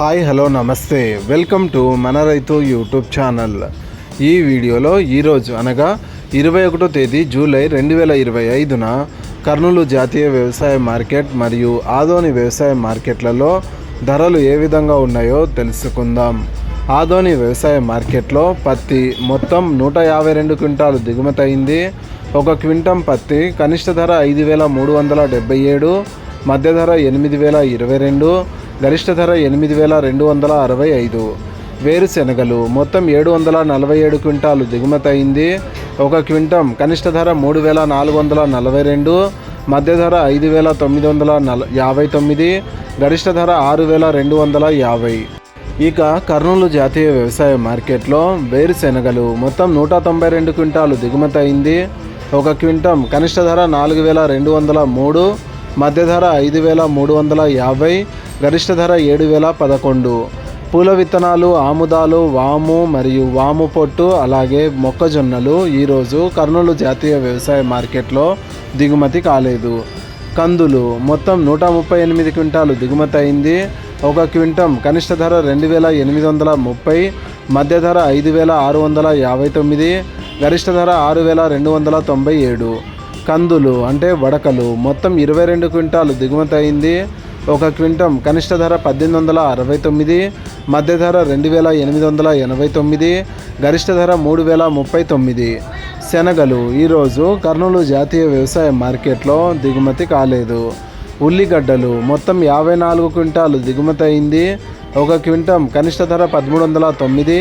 Hi hello నమస్తే. Welcome to మన రైతు యూట్యూబ్ ఛానల్. ఈ వీడియోలో ఈరోజు అనగా ఇరవై ఒకటో తేదీ జూలై రెండు వేల ఇరవై ఐదున కర్నూలు జాతీయ వ్యవసాయ మార్కెట్ మరియు ఆదోని వ్యవసాయ మార్కెట్లలో ధరలు ఏ విధంగా ఉన్నాయో తెలుసుకుందాం. ఆదోని వ్యవసాయ మార్కెట్లో పత్తి మొత్తం నూట యాభై రెండు క్వింటాలు దిగుమతి అయింది. ఒక క్వింటం పత్తి కనిష్ట ధర ఐదు వేల మూడు వందల డెబ్బై ఏడు మధ్య ధర ఎనిమిది వేల ఇరవై రెండు గరిష్ట ధర ఎనిమిది వేల రెండు వందల అరవై ఐదు. వేరుశెనగలు మొత్తం ఏడు వందల నలభై ఏడు క్వింటాలు దిగుమతి అయింది ఒక క్వింటం కనిష్ట ధర మూడు వేల నాలుగు వందల నలభై రెండు. మధ్య ధర ఐదు వేల తొమ్మిది వందల నల యాభై తొమ్మిది. గరిష్ట ధర ఆరు వేల రెండు వందల యాభై. ఇక కర్నూలు జాతీయ వ్యవసాయ మార్కెట్లో వేరుశెనగలు మొత్తం నూట తొంభై రెండు క్వింటాలు దిగుమతి అయింది ఒక క్వింటం కనిష్ట ధర నాలుగు వేల రెండు వందల మూడు. మధ్య ధర ఐదు వేల మూడు వందల యాభై గరిష్ట ధర ఏడు వేల పదకొండు. పూల విత్తనాలు ఆముదాలు వాము మరియు వాము పొట్టు అలాగే మొక్కజొన్నలు ఈరోజు కర్నూలు జాతీయ వ్యవసాయ మార్కెట్లో దిగుమతి కాలేదు. కందులు మొత్తం నూట ముప్పై ఎనిమిది క్వింటాలు దిగుమతి అయింది. ఒక క్వింటం కనిష్ట ధర రెండు వేల ఎనిమిది వందల ముప్పై మధ్య ధర ఐదు వేల ఆరు వందల యాభై తొమ్మిది గరిష్ట ధర ఆరు వేల రెండు వందల తొంభై ఏడు. కందులు అంటే వడకలు. మొత్తం ఇరవై రెండు క్వింటాలు దిగుమతి అయింది. ఒక క్వింటం కనిష్ట ధర పద్దెనిమిది వందల అరవై తొమ్మిది మధ్య ధర రెండు వేల ఎనిమిది వందల ఎనభై తొమ్మిది గరిష్ట ధర మూడు వేల ముప్పై తొమ్మిది. శనగలు ఈరోజు కర్నూలు జాతీయ వ్యవసాయ మార్కెట్లో దిగుమతి కాలేదు. ఉల్లిగడ్డలు మొత్తం యాభై నాలుగు క్వింటాలు దిగుమతి అయింది. ఒక క్వింటం కనిష్ట ధర పదమూడు వందల తొమ్మిది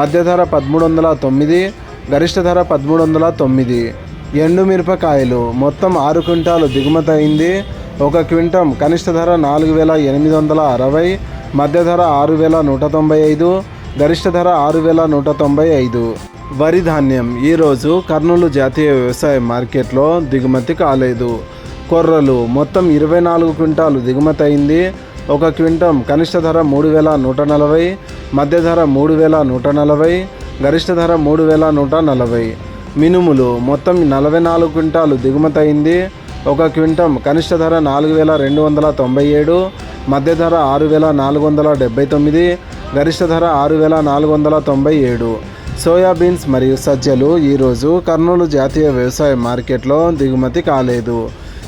మధ్య ధర పదమూడు వందల తొమ్మిది గరిష్ట ధర పదమూడు వందల తొమ్మిది. ఎండుమిరపకాయలు మొత్తం ఆరు క్వింటాలు దిగుమతి అయింది. ఒక క్వింటం కనిష్ట ధర నాలుగు వేల ఎనిమిది వందల అరవై మధ్య ధర ఆరు వేల నూట తొంభై ఐదు గరిష్ట ధర ఆరు వేల నూట తొంభై ఐదు. వరి ధాన్యం. ఈరోజు కర్నూలు జాతీయ వ్యవసాయ మార్కెట్లో దిగుమతి కాలేదు. కొర్రలు. మొత్తం ఇరవై నాలుగు క్వింటాలు దిగుమతి అయింది. ఒక క్వింటం కనిష్ట ధర మూడు వేల నూట నలభై మధ్య ధర మూడు వేల నూట నలభై గరిష్ట ధర మూడు వేల నూట నలభై. మినుములు మొత్తం నలభై నాలుగు క్వింటాలు దిగుమతి అయింది. ఒక క్వింటం కనిష్ట ధర నాలుగు వేల రెండు వందల తొంభై ఏడు మధ్య ధర ఆరు వేల నాలుగు వందల డెబ్బై తొమ్మిది గరిష్ట ధర ఆరు వేల నాలుగు వందల తొంభై ఏడు. సోయాబీన్స్ మరియు సజ్జలు ఈరోజు కర్నూలు జాతీయ వ్యవసాయ మార్కెట్లో దిగుమతి కాలేదు.